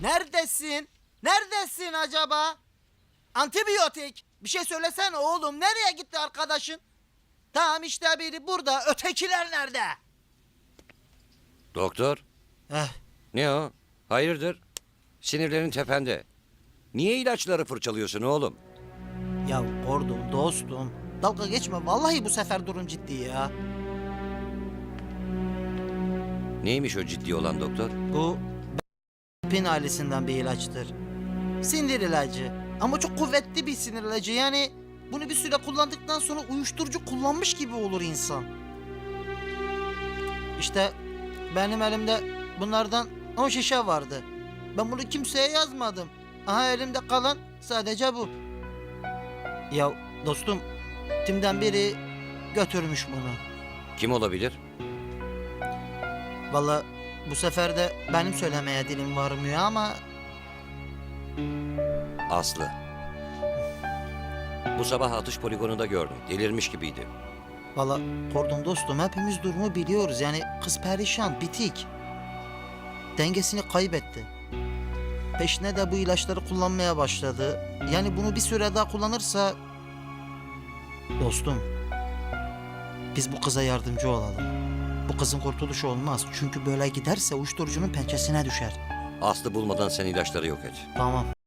Neredesin? Neredesin acaba? Antibiyotik. Bir şey söylesene oğlum. Nereye gitti arkadaşın? Tamam işte biri burada. Ötekiler nerede? Doktor, Eh, ne o? Hayırdır? Sinirlerin tepende. Niye ilaçları fırçalıyorsun oğlum? ya kordum dostum. Dalga geçme. Vallahi bu sefer durum ciddi ya. Neymiş o ciddi olan doktor? Bu pin ailesinden bir ilaçtır. Sinir ilacı. Ama çok kuvvetli bir sinir ilacı. Yani bunu bir süre kullandıktan sonra uyuşturucu kullanmış gibi olur insan. İşte benim elimde bunlardan 10 şişe vardı. Ben bunu kimseye yazmadım. Aha elimde kalan sadece bu. Ya dostum, timden biri götürmüş bunu. Kim olabilir? Vallahi bu sefer de benim söylemeye dilim varmıyor ama Aslı. Bu sabah atış poligonunda gördüm. Delirmiş gibiydi. Valla kordon dostum hepimiz durumu biliyoruz. Yani kız perişan, bitik. Dengesini kaybetti. Peşine de bu ilaçları kullanmaya başladı. Yani bunu bir süre daha kullanırsa... Dostum, biz bu kıza yardımcı olalım. Bu kızın kurtuluşu olmaz. Çünkü böyle giderse uyuşturucunun pençesine düşer. Aslı bulmadan sen ilaçları yok et. Tamam.